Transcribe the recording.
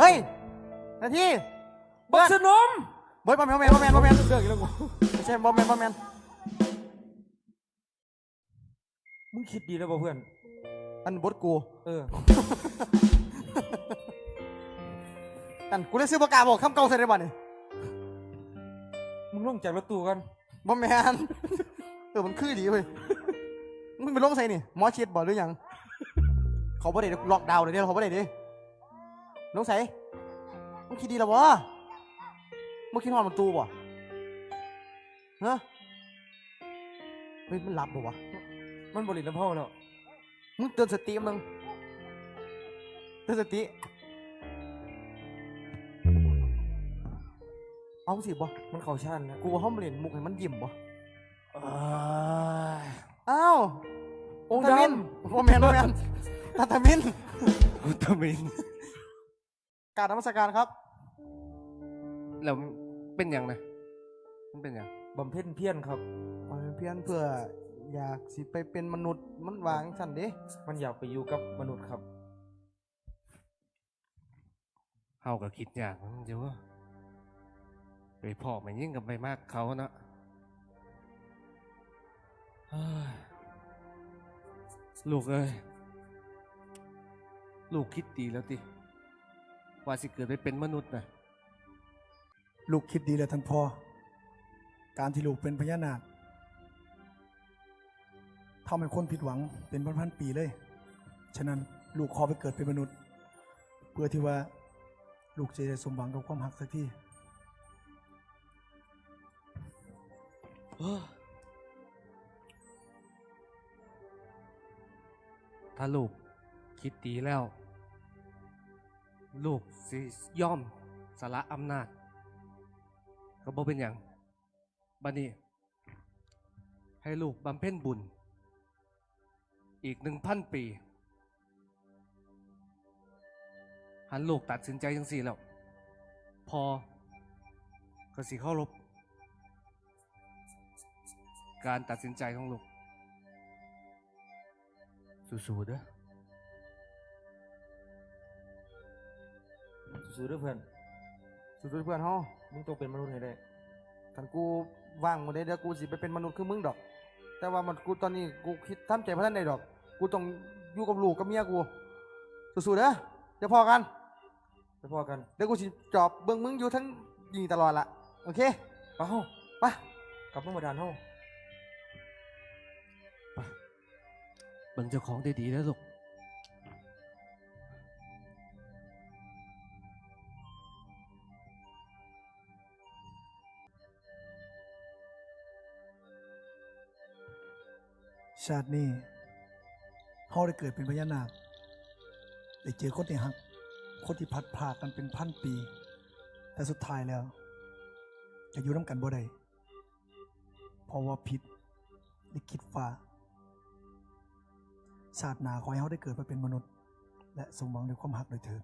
เฮ้ยนาทีบักสนมเบิร์ดบอมแมนบอมแมนบอมแมนเลิกอีกแล้วกูไม่ใช่บอมแมนบอมแมนมึงคิดดีแล้วป่ะเพื่อน อันบดกู เออ อันกูเลยซื้อประกาศบอกคำเก่าใส่ได้บ่เนี่ยมึงลงจากรถตู้กันบอมแมนเออมันคือดีเว้ยมึงไปลงใส่นี่หมอชิดบอกหรือยังเขาบ่ได้ล็อกดาวน์เลยเนี่ยเขาบ่ได้ดิ ลงใส่มึงคิดดีแล้ววะมึงคิดฮอดมันตูบ่ฮะเฮ้ยมันหลับบ่วะมันบริลำเผาแล้วมึงเตือนสติมึงเตือนสติเอาสิบ่มันเข่าชานแล้วกูว่าห้องเล่นมุกให้มันยิ้มบ่อ้ายอ้าวองค์ตามินดโมแมนโมแมนตาตามินำอุตมิน กรารนมัสการครับ แล้วมันเป็นอย่างนะมันเป็นอย่างบำเพ็ญเพียรครับมาเป็นเพื่อนเพื่ออยากสิไปเป็นมนุษย์มันวางสันเด้มันอยากไปอยู่กับมนุษย์ครับเฮาก็คิดอย่างนั้นอยู่ว่าไปพ่อมันยิ่งกับไปมากเขาเนาะเฮ้ยลูกเอ้ย ลูกคิดดีแล้วติ ว่าสิเกิดไปเป็นมนุษย์นะลูกคิดดีแล้วท่านพ่อ การที่ลูกเป็นพญานาคทำให้คนผิดหวังเป็นพันๆปีเลย ฉะนั้นลูกขอไปเกิดเป็นมนุษย์ เพื่อที่ว่าลูกจะได้สมหวังกับความหักสักทีเอ้อถ้าลูกคิดดีแล้ว ลูกสิย่อมสละอำนาจ ก็บ่เป็นอย่างบัดนี้ ให้ลูกบำเพ็ญบุญ อีกหนึ่งพันปี หันลูกตัดสินใจจังสี่แล้ว พอก็สิเคารพการตัดสินใจของลูกสู้ๆเด้อ สู้ๆเด้วยเพื่อนสุดๆเพื่อนเฮามึงต้องเป็นมนุษย์ให้ได้คันกูว่างมาได้เดี๋ยวกูสิไปเป็นมนุษย์คือมึงดอก แต่ว่ามันกูตอนนี้กูคิดทำใจพัฒนได้ดอก กูต้องอยู่กับลูกกับเมียกูสู้ๆเด้อเดี๋ยวพอกันไปพอกันเดี๋ยวกูสิจอบเบิ่งมึงอยู่ทั้งยิงตลอดละโอเคไปเฮ้าไปกลับมามาดานเฮ้าเบิ่งเจ้าของดีๆแล้วลูก ชาตินี้เฮาได้เกิดเป็นพญานาคได้เจอคนที่หักคนที่พัดพากันเป็นพันปี แต่สุดท้ายแล้ว จะอยู่ร่วมกันบ่ได้เพราะว่าผิดได้คิดฟ้าชาติหนาขอให้เขาได้เกิดมาเป็นมนุษย์ และสมหวังในความหักโดยเถิด